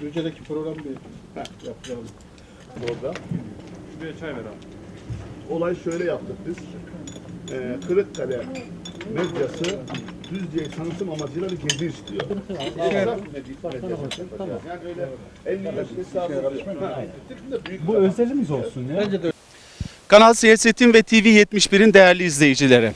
Düzce'deki program bir yapacağım orada. Şuraya çay ver abi. Olay şöyle yaptık biz. Ee, Kırıkkale medyası Düzce'yi tanıtım amacıyla bir gezi istiyor. Yani öyle 50 yaş hesabı oluyor. Ha, de büyük Bu özelimiz olsun ya. Kanal Siyasetin ve TV 71'in değerli izleyicileri.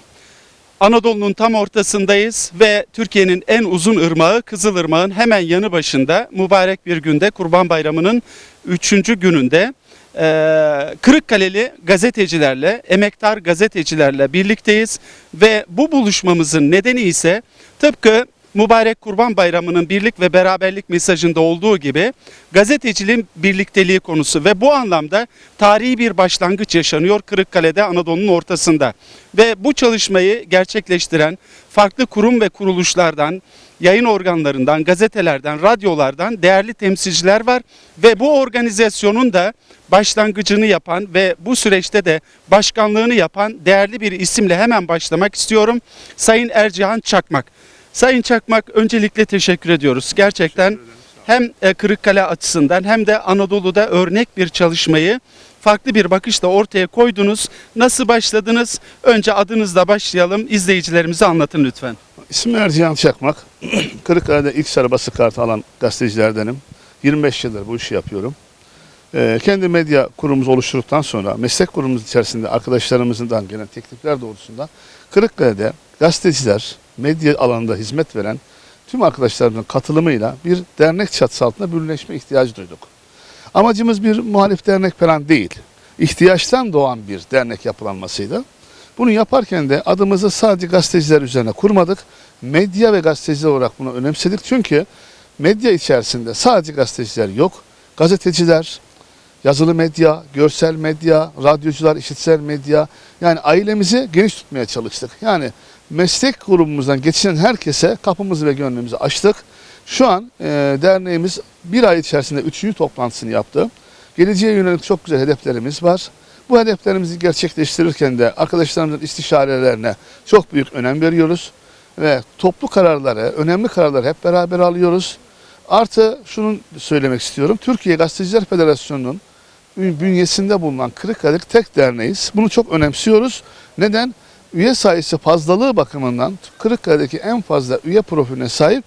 Anadolu'nun tam ortasındayız ve Türkiye'nin en uzun ırmağı Kızılırmak'ın hemen yanı başında mübarek bir günde Kurban Bayramı'nın 3. gününde eee, Kırıkkaleli gazetecilerle, emektar gazetecilerle birlikteyiz ve bu buluşmamızın nedeni ise tıpkı mübarek Kurban Bayramı'nın birlik ve beraberlik mesajında olduğu gibi gazeteciliğin birlikteliği konusu ve bu anlamda tarihi bir başlangıç yaşanıyor Kırıkkale'de Anadolu'nun ortasında. Ve bu çalışmayı gerçekleştiren farklı kurum ve kuruluşlardan, yayın organlarından, gazetelerden, radyolardan değerli temsilciler var ve bu organizasyonun da başlangıcını yapan ve bu süreçte de başkanlığını yapan değerli bir isimle hemen başlamak istiyorum. Sayın Ercihan Çakmak. Sayın Çakmak öncelikle teşekkür ediyoruz. Gerçekten hem e, Kırıkkale açısından hem de Anadolu'da örnek bir çalışmayı farklı bir bakışla ortaya koydunuz. Nasıl başladınız? Önce adınızla başlayalım. İzleyicilerimize anlatın lütfen. İsmim Ercihan Çakmak. Kırıkkale'de ilk sarı basık kartı alan gazetecilerdenim. 25 yıldır bu işi yapıyorum. Ee, kendi medya kurumumuzu oluşturduktan sonra meslek kurumumuz içerisinde arkadaşlarımızdan gelen teklifler doğrultusunda Kırıkkale'de gazeteciler, medya alanında hizmet veren tüm arkadaşlarımızın katılımıyla bir dernek çatısı altında birleşme ihtiyacı duyduk. Amacımız bir muhalif dernek falan değil. İhtiyaçtan doğan bir dernek yapılanmasıydı. Bunu yaparken de adımızı sadece gazeteciler üzerine kurmadık. Medya ve gazeteciler olarak bunu önemsedik. Çünkü medya içerisinde sadece gazeteciler yok. Gazeteciler, yazılı medya, görsel medya, radyocular, işitsel medya. Yani ailemizi geniş tutmaya çalıştık. Yani meslek grubumuzdan geçinen herkese kapımızı ve gönlümüzü açtık. Şu an e, derneğimiz bir ay içerisinde üçüncü toplantısını yaptı. Geleceğe yönelik çok güzel hedeflerimiz var. Bu hedeflerimizi gerçekleştirirken de arkadaşlarımızın istişarelerine çok büyük önem veriyoruz. Ve toplu kararları, önemli kararları hep beraber alıyoruz. Artı şunu söylemek istiyorum. Türkiye Gazeteciler Federasyonu'nun bünyesinde bulunan Kırıkkale'lik tek derneğiz. Bunu çok önemsiyoruz. Neden? Üye sayısı fazlalığı bakımından Kırıkkale'deki en fazla üye profiline sahip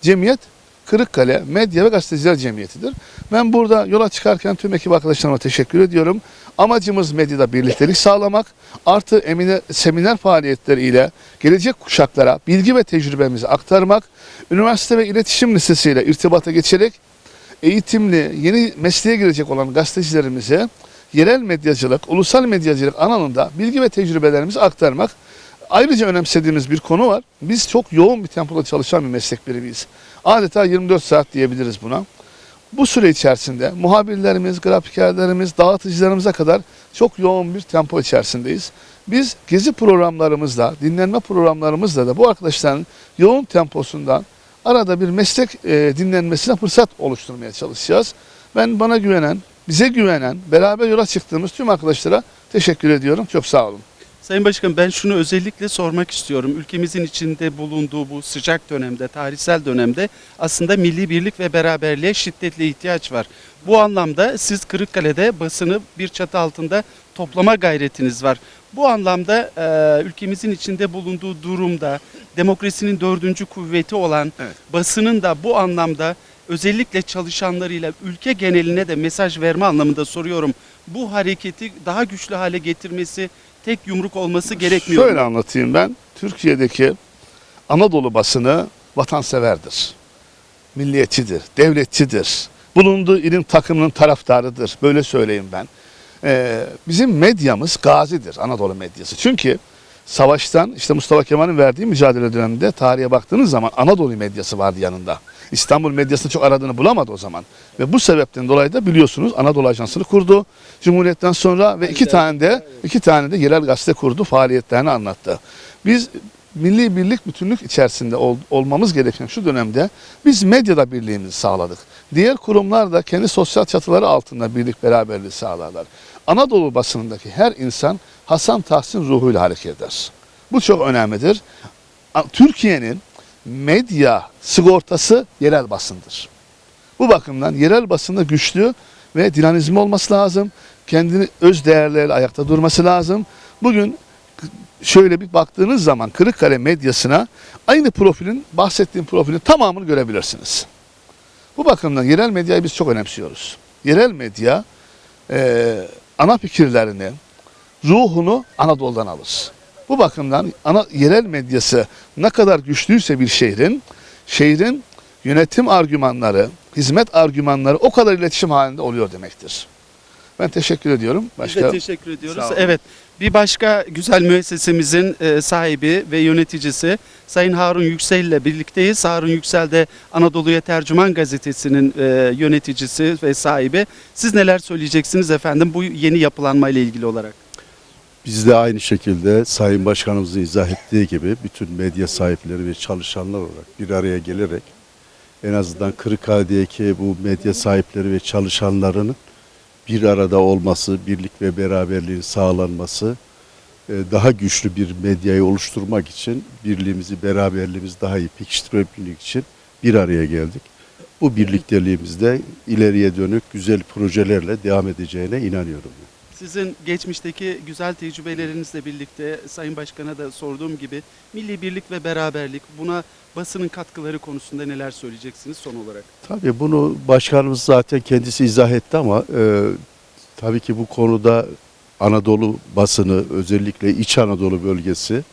cemiyet Kırıkkale Medya ve Gazeteciler Cemiyeti'dir. Ben burada yola çıkarken tüm ekip arkadaşlarıma teşekkür ediyorum. Amacımız medyada birliktelik sağlamak, artı emine, seminer faaliyetleri ile gelecek kuşaklara bilgi ve tecrübemizi aktarmak, üniversite ve iletişim lisesiyle irtibata geçerek eğitimli, yeni mesleğe girecek olan gazetecilerimize yerel medyacılık, ulusal medyacılık alanında bilgi ve tecrübelerimizi aktarmak. Ayrıca önemsediğimiz bir konu var. Biz çok yoğun bir tempoda çalışan bir meslek birimiyiz. Adeta 24 saat diyebiliriz buna. Bu süre içerisinde muhabirlerimiz, grafikerlerimiz, dağıtıcılarımıza kadar çok yoğun bir tempo içerisindeyiz. Biz gezi programlarımızla, dinlenme programlarımızla da bu arkadaşların yoğun temposundan arada bir meslek e, dinlenmesine fırsat oluşturmaya çalışacağız. Ben bana güvenen, bize güvenen, beraber yola çıktığımız tüm arkadaşlara teşekkür ediyorum. Çok sağ olun. Sayın Başkan ben şunu özellikle sormak istiyorum. Ülkemizin içinde bulunduğu bu sıcak dönemde, tarihsel dönemde aslında milli birlik ve beraberliğe şiddetli ihtiyaç var. Bu anlamda siz Kırıkkale'de basını bir çatı altında toplama gayretiniz var. Bu anlamda e, ülkemizin içinde bulunduğu durumda demokrasinin dördüncü kuvveti olan Evet. basının da bu anlamda özellikle çalışanlarıyla ülke geneline de mesaj verme anlamında soruyorum. Bu hareketi daha güçlü hale getirmesi tek yumruk olması gerekmiyor. Şöyle anlatayım ben. Türkiye'deki Anadolu basını vatanseverdir. Milliyetçidir, devletçidir. Bulunduğu ilin takımının taraftarıdır. Böyle söyleyeyim ben. Ee, bizim medyamız gazidir Anadolu medyası. Çünkü savaştan işte Mustafa Kemal'in verdiği mücadele döneminde tarihe baktığınız zaman Anadolu medyası vardı yanında. İstanbul medyasını çok aradığını bulamadı o zaman. Ve bu sebepten dolayı da biliyorsunuz Anadolu Ajansı'nı kurdu. Cumhuriyet'ten sonra ve iki tane de iki tane de yerel gazete kurdu, faaliyetlerini anlattı. Biz milli birlik bütünlük içerisinde ol- olmamız gereken şu dönemde biz medyada birliğimizi sağladık. Diğer kurumlar da kendi sosyal çatıları altında birlik beraberliği sağlarlar. Anadolu basınındaki her insan Hasan Tahsin ruhuyla hareket eder. Bu çok önemlidir. Türkiye'nin medya sigortası yerel basındır. Bu bakımdan yerel basında güçlü ve dinamizmi olması lazım. Kendini öz değerleriyle ayakta durması lazım. Bugün şöyle bir baktığınız zaman Kırıkkale medyasına aynı profilin bahsettiğim profilin tamamını görebilirsiniz. Bu bakımdan yerel medyayı biz çok önemsiyoruz. Yerel medya eee, ana fikirlerini, ruhunu Anadolu'dan alır. Bu bakımdan ana yerel medyası ne kadar güçlüyse bir şehrin, şehrin yönetim argümanları, hizmet argümanları o kadar iletişim halinde oluyor demektir. Ben teşekkür ediyorum. Biz Başka de teşekkür ediyoruz. Evet. Bir başka güzel müessesemizin e, sahibi ve yöneticisi Sayın Harun Yüksel ile birlikteyiz. Harun Yüksel de Anadolu'ya Tercüman gazetesinin e, yöneticisi ve sahibi. Siz neler söyleyeceksiniz efendim bu yeni yapılanma ile ilgili olarak? Biz de aynı şekilde Sayın Başkanımızın izah ettiği gibi bütün medya sahipleri ve çalışanlar olarak bir araya gelerek en azından Kırıkkale'deki bu medya sahipleri ve çalışanlarının bir arada olması, birlik ve beraberliğin sağlanması, e, daha güçlü bir medyayı oluşturmak için birliğimizi, beraberliğimizi daha iyi pekiştirebilmek için bir araya geldik. Bu birlikteliğimizde ileriye dönük güzel projelerle devam edeceğine inanıyorum. Sizin geçmişteki güzel tecrübelerinizle birlikte Sayın Başkan'a da sorduğum gibi milli birlik ve beraberlik buna basının katkıları konusunda neler söyleyeceksiniz son olarak? Tabii bunu başkanımız zaten kendisi izah etti ama e, tabii ki bu konuda Anadolu basını özellikle İç Anadolu bölgesi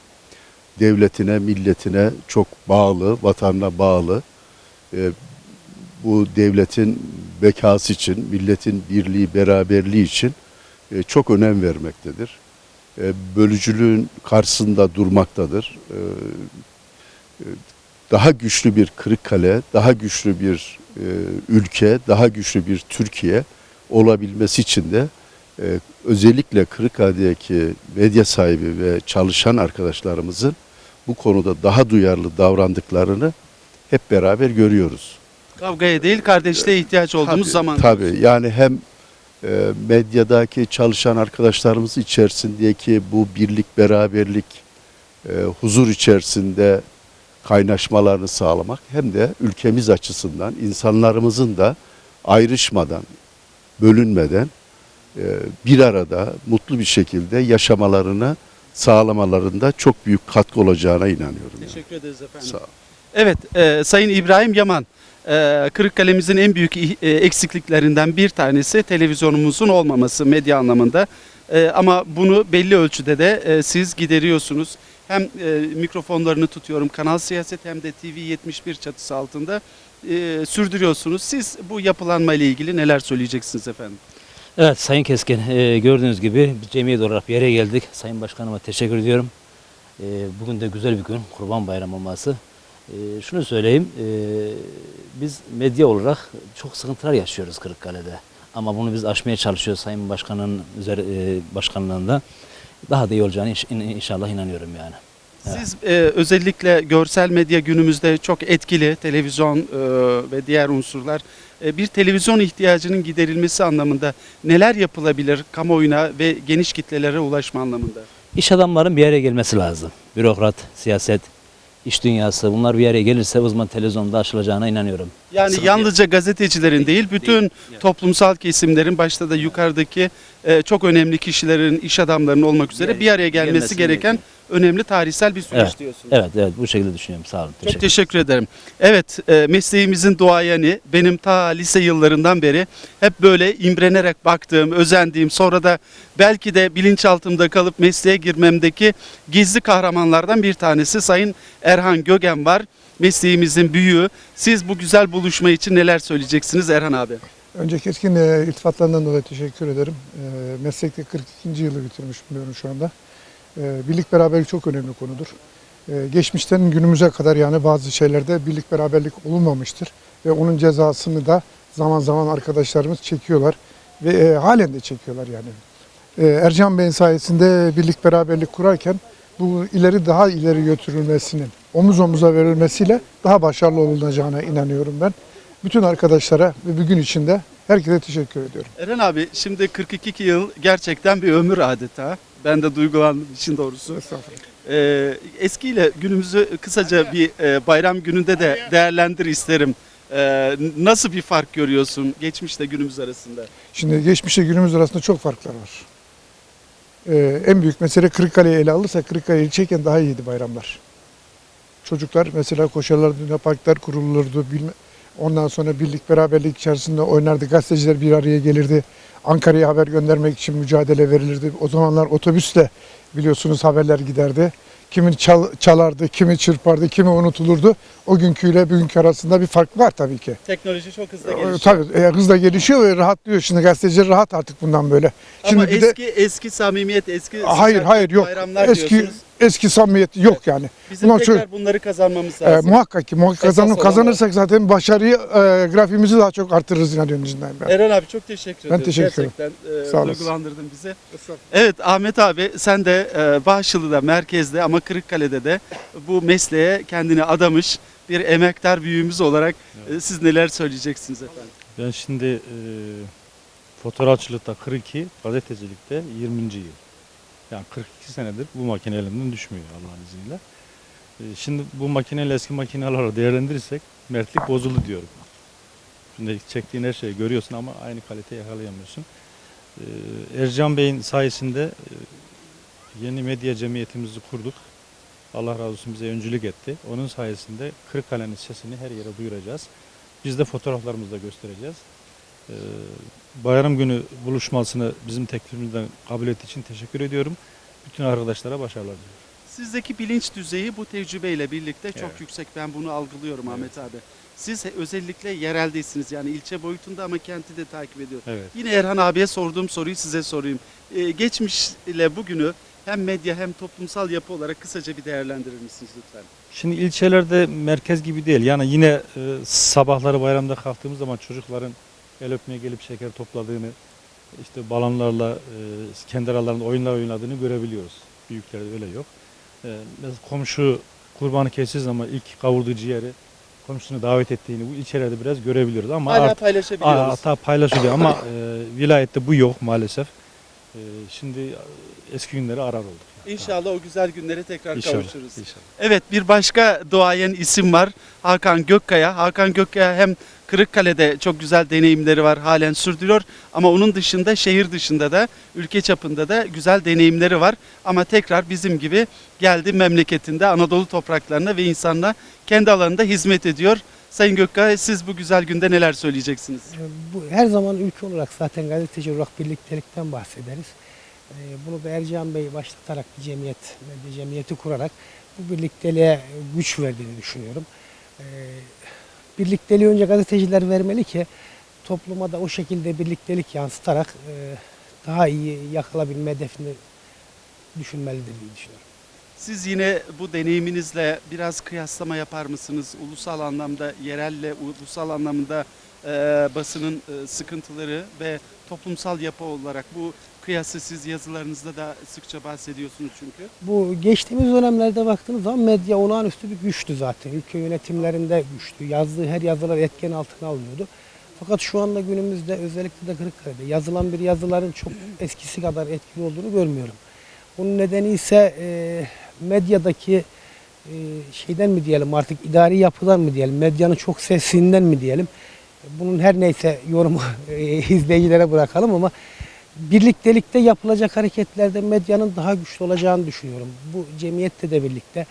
devletine, milletine çok bağlı, vatanına bağlı. E, bu devletin bekası için, milletin birliği, beraberliği için e, çok önem vermektedir. E, bölücülüğün karşısında durmaktadır. E, daha güçlü bir Kırıkkale, daha güçlü bir e, ülke, daha güçlü bir Türkiye olabilmesi için de e, özellikle Kırıkkale'deki medya sahibi ve çalışan arkadaşlarımızın bu konuda daha duyarlı davrandıklarını hep beraber görüyoruz. Kavgaya değil kardeşliğe ihtiyaç olduğumuz Tabii, zaman. Tabii yani hem medyadaki çalışan arkadaşlarımız içerisindeki bu birlik, beraberlik, e, huzur içerisinde kaynaşmalarını sağlamak hem de ülkemiz açısından insanlarımızın da ayrışmadan, bölünmeden e, bir arada mutlu bir şekilde yaşamalarını sağlamalarında çok büyük katkı olacağına inanıyorum. yani. Teşekkür ederiz efendim. Sağ ol. Evet, e, Sayın İbrahim Yaman, e, Kırıkkale'mizin en büyük e, eksikliklerinden bir tanesi televizyonumuzun olmaması medya anlamında. E, ama bunu belli ölçüde de e, siz gideriyorsunuz. Hem e, mikrofonlarını tutuyorum Kanal Siyaset hem de TV 71 çatısı altında sürdürüyorsunuz. Siz bu yapılanma ile ilgili neler söyleyeceksiniz efendim? Evet Sayın Keskin gördüğünüz gibi cemiyet olarak bir yere geldik. Sayın Başkanıma teşekkür ediyorum. Bugün de güzel bir gün Kurban Bayramı olması. E, şunu söyleyeyim e, biz medya olarak çok sıkıntılar yaşıyoruz Kırıkkale'de. Ama bunu biz aşmaya çalışıyoruz Sayın Başkan'ın üzeri, e, başkanlığında. Daha da iyi olacağını inş- in- inşallah inanıyorum yani. Siz e, özellikle görsel medya günümüzde çok etkili televizyon e, ve diğer unsurlar e, bir televizyon ihtiyacının giderilmesi anlamında neler yapılabilir kamuoyuna ve geniş kitlelere ulaşma anlamında? İş adamların bir yere gelmesi lazım. Bürokrat, siyaset, iş dünyası bunlar bir yere gelirse o zaman televizyonda açılacağına inanıyorum. Yani Sıkıntı yalnızca gazetecilerin değil, bütün Değil. toplumsal kesimlerin başta da yukarıdaki e, çok önemli kişilerin, iş adamlarının olmak üzere bir araya gelmesi gelmesi gereken gerekiyor. Önemli tarihsel bir süreç Evet, diyorsunuz. Evet evet bu şekilde düşünüyorum. Sağ olun. Çok teşekkür ederim. Evet, e, mesleğimizin duayeni benim ta lise yıllarından beri hep böyle imrenerek baktığım, özendiğim, sonra da belki de bilinçaltımda kalıp mesleğe girmemdeki gizli kahramanlardan bir tanesi Sayın Erhan Gögen var. Mesleğimizin büyüğü. Siz bu güzel buluşma için neler söyleyeceksiniz Erhan abi? Önce keskin e, iltifatlarından dolayı teşekkür ederim. E, meslekte 42. yılı bitirmiş bulunuyorum şu anda. E, birlik beraberlik çok önemli konudur. E, geçmişten günümüze kadar yani bazı şeylerde birlik beraberlik olunmamıştır. Ve onun cezasını da zaman zaman arkadaşlarımız çekiyorlar. Ve e, halen de çekiyorlar yani. E, Ercan Bey'in sayesinde birlik beraberlik kurarken bu ileri daha ileri götürülmesinin omuz omuza verilmesiyle daha başarılı olunacağına inanıyorum ben. Bütün arkadaşlara ve bugün içinde herkese teşekkür ediyorum. Eren abi şimdi 42 yıl gerçekten bir ömür adeta. Ben de duygulandım işin doğrusu. Ee, eskiyle günümüzü kısaca bir e, bayram gününde de değerlendir isterim. Ee, nasıl bir fark görüyorsun geçmişle günümüz arasında? Şimdi geçmişe günümüz arasında çok farklar var. Ee, en büyük mesele Kırıkkale'yi ele alırsak Kırıkkale'yi çeken daha iyiydi bayramlar. Çocuklar mesela koşarlardı, Luna Parklar kurulurdu. Bilme, ondan sonra birlik beraberlik içerisinde oynardı. Gazeteciler bir araya gelirdi. Ankara'ya haber göndermek için mücadele verilirdi. O zamanlar otobüsle biliyorsunuz haberler giderdi. Kimi çal- çalardı, kimi çırpardı, kimi unutulurdu. O günküyle bugünkü arasında bir fark var tabii ki. Teknoloji çok hızlı Ee, gelişiyor. Tabii e, hızla gelişiyor ve rahatlıyor. Şimdi gazeteciler rahat artık bundan böyle. Şimdi Ama bir de eski eski samimiyet, eski hayır hayır yok. bayramlar Eski diyorsunuz. Eski samimiyet yok yani. Bizim Ulan tekrar şöyle- bunları kazanmamız Ee, lazım. muhakkak ki muhakkak Esas kazanır, kazanırsak zaten başarıyı e, grafiğimizi daha çok artırırız inanıyorum içinden ben. Eren abi çok teşekkür ederim. teşekkür ederim. Gerçekten e, Sağ duygulandırdın bizi. Evet Ahmet abi sen de e, Bağışlı'da merkezde ama Kırıkkale'de de bu mesleğe kendini adamış bir emektar büyüğümüz olarak e, siz neler söyleyeceksiniz efendim? Ben şimdi e, fotoğrafçılıkta 42, gazetecilikte 20. yıl. Yani 42 senedir bu makine elimden düşmüyor Allah'ın izniyle. E, şimdi bu makineyle eski makineleri değerlendirirsek mertlik bozuldu diyorum. Şimdi çektiğin her şeyi görüyorsun ama aynı kaliteyi yakalayamıyorsun. E, Ercan Bey'in sayesinde e, yeni medya cemiyetimizi kurduk. Allah razı olsun bize öncülük etti. Onun sayesinde Kırıkkale'nin sesini her yere duyuracağız. Biz de fotoğraflarımızda göstereceğiz. Ee, bayram günü buluşmasını bizim teklifimizden kabul ettiği için teşekkür ediyorum. Bütün arkadaşlara başarılar diliyorum. Sizdeki bilinç düzeyi bu tecrübeyle birlikte çok Evet. yüksek. Ben bunu algılıyorum Ahmet abi. Siz özellikle yereldeysiniz yani ilçe boyutunda ama kenti de takip ediyor. Evet. Yine Erhan abiye sorduğum soruyu size sorayım. Ee, geçmiş ile bugünü hem medya hem toplumsal yapı olarak kısaca bir değerlendirir misiniz lütfen? Şimdi ilçelerde merkez gibi değil. Yani yine e, sabahları bayramda kalktığımız zaman çocukların el öpmeye gelip şeker topladığını, işte balonlarla e, kendi aralarında oyunlar oynadığını görebiliyoruz. Büyüklerde öyle yok. E, mesela komşu kurbanı kestiği zaman ilk kavurduğu ciğeri komşusunu davet ettiğini bu ilçelerde biraz görebiliyoruz ama Hala artık paylaşabiliyoruz. Hatta paylaşılıyor ama e, vilayette bu yok maalesef. E, şimdi eski günleri arar olduk. İnşallah o güzel günlere tekrar İnşallah. kavuşuruz. İnşallah. Evet bir başka duayen isim var. Hakan Gökkaya. Hakan Gökkaya hem Kırıkkale'de çok güzel deneyimleri var halen sürdürüyor. Ama onun dışında şehir dışında da ülke çapında da güzel deneyimleri var. Ama tekrar bizim gibi geldi memleketinde Anadolu topraklarına ve insanla kendi alanında hizmet ediyor. Sayın Gökkaya siz bu güzel günde neler söyleyeceksiniz? Bu her zaman ülke olarak zaten gazeteci olarak birliktelikten bahsederiz. Ee, Bunu da Ercan Bey başlatarak bir cemiyet, medya cemiyeti kurarak bu birlikteliğe güç verdiğini düşünüyorum. Ee, Birlikteliği önce gazeteciler vermeli ki topluma da o şekilde birliktelik yansıtarak e, daha iyi yakalabilme hedefini düşünmelidir diye düşünüyorum. Siz yine bu deneyiminizle biraz kıyaslama yapar mısınız? Ulusal anlamda, yerelle, ulusal anlamda e, basının e, sıkıntıları ve toplumsal yapı olarak bu kıyası siz yazılarınızda da sıkça bahsediyorsunuz çünkü. Bu geçtiğimiz dönemlerde baktığınız zaman medya olağanüstü bir güçtü zaten. Ülke yönetimlerinde güçtü. Yazdığı her yazılar etken altına alınıyordu. Fakat şu anda günümüzde özellikle de Kırıkkale'de yazılan bir yazıların çok eskisi kadar etkili olduğunu görmüyorum. Bunun nedeni ise e, medyadaki e, şeyden mi diyelim artık idari yapıdan mı diyelim, medyanın çok sesinden mi diyelim. Bunun her neyse yorumu e, izleyicilere bırakalım ama birliktelikte yapılacak hareketlerde medyanın daha güçlü olacağını düşünüyorum. Bu cemiyette de birlikte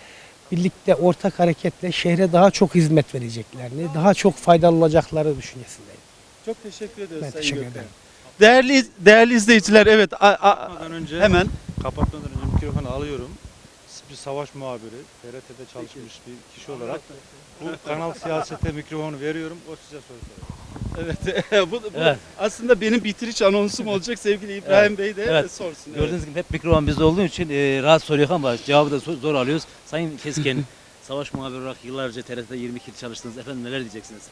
birlikte ortak hareketle şehre daha çok hizmet vereceklerini, daha çok faydalı olacakları düşüncesindeyim. Çok teşekkür ediyoruz Ben Sayın teşekkür Gökhan. ederim. Değerli, değerli izleyiciler evet a- a- Kapatmadan önce hemen kapatmadan önce mikrofonu alıyorum. Savaş muhabiri, TRT'de çalışmış bir kişi olarak bu kanal siyasete mikrofonu veriyorum. O size soru soracak. evet bu, bu Evet. aslında benim bitiriş anonsum olacak sevgili İbrahim Bey de Evet. sorsun. evet. Gördüğünüz gibi hep mikrofon bizde olduğu için e, rahat soruyor ama cevabı da zor- zor alıyoruz. Sayın Keskin, savaş muhabiri olarak yıllarca TRT'de 22 yıl çalıştınız. Efendim neler diyeceksiniz?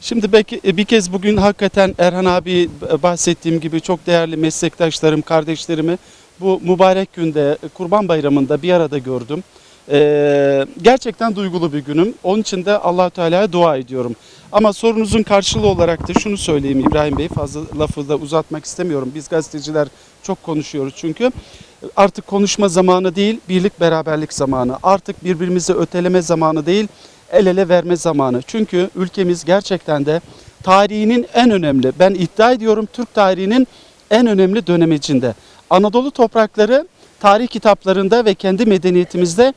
Şimdi belki e, bir kez bugün hakikaten Erhan abi bahsettiğim gibi çok değerli meslektaşlarım, kardeşlerimi bu mübarek günde Kurban Bayramı'nda bir arada gördüm. Ee, gerçekten duygulu bir günüm. Onun için de allah Teala'ya dua ediyorum. Ama sorunuzun karşılığı olarak da şunu söyleyeyim İbrahim Bey fazla lafı da uzatmak istemiyorum. Biz gazeteciler çok konuşuyoruz çünkü. Artık konuşma zamanı değil, birlik beraberlik zamanı. Artık birbirimizi öteleme zamanı değil, el ele verme zamanı. Çünkü ülkemiz gerçekten de tarihinin en önemli, ben iddia ediyorum Türk tarihinin en önemli dönemecinde. Anadolu toprakları tarih kitaplarında ve kendi medeniyetimizde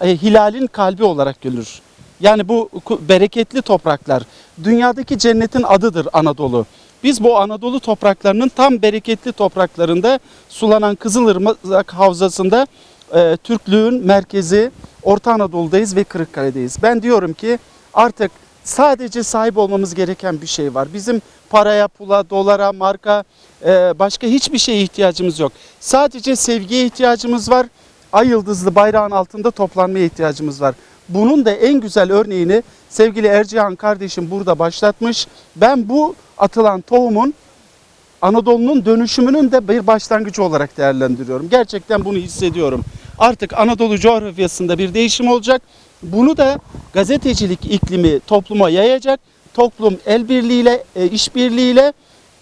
e, hilalin kalbi olarak görülür. Yani bu bereketli topraklar. Dünyadaki cennetin adıdır Anadolu. Biz bu Anadolu topraklarının tam bereketli topraklarında sulanan Kızılırmak Havzası'nda e, Türklüğün merkezi Orta Anadolu'dayız ve Kırıkkale'deyiz. Ben diyorum ki artık sadece sahip olmamız gereken bir şey var. Bizim paraya, pula, dolara, marka e, başka hiçbir şeye ihtiyacımız yok. Sadece sevgiye ihtiyacımız var. Ay yıldızlı bayrağın altında toplanmaya ihtiyacımız var. Bunun da en güzel örneğini sevgili Ercihan kardeşim burada başlatmış. Ben bu atılan tohumun Anadolu'nun dönüşümünün de bir başlangıcı olarak değerlendiriyorum. Gerçekten bunu hissediyorum. Artık Anadolu coğrafyasında bir değişim olacak. Bunu da gazetecilik iklimi topluma yayacak. Toplum el birliğiyle, e, işbirliğiyle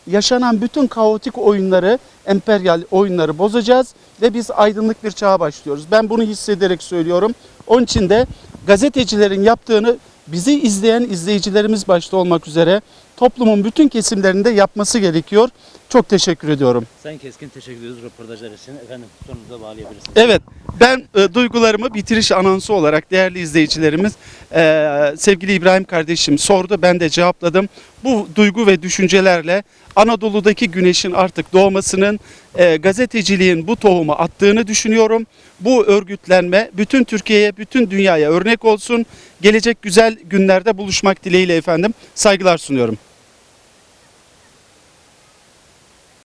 yaşanan bütün kaotik oyunları, emperyal oyunları bozacağız ve biz aydınlık bir çağa başlıyoruz. Ben bunu hissederek söylüyorum. Onun için de gazetecilerin yaptığını bizi izleyen izleyicilerimiz başta olmak üzere toplumun bütün kesimlerinde yapması gerekiyor. Çok teşekkür ediyorum. Sayın Keskin teşekkür ediyoruz röportajlar için. Efendim sorunuza bağlayabilirsiniz. Evet, ben e, duygularımı bitiriş anonsu olarak değerli izleyicilerimiz e, sevgili İbrahim kardeşim sordu, ben de cevapladım. Bu duygu ve düşüncelerle Anadolu'daki güneşin artık doğmasının, e, gazeteciliğin bu tohumu attığını düşünüyorum. Bu örgütlenme bütün Türkiye'ye, bütün dünyaya örnek olsun. Gelecek güzel günlerde buluşmak dileğiyle efendim. Saygılar sunuyorum.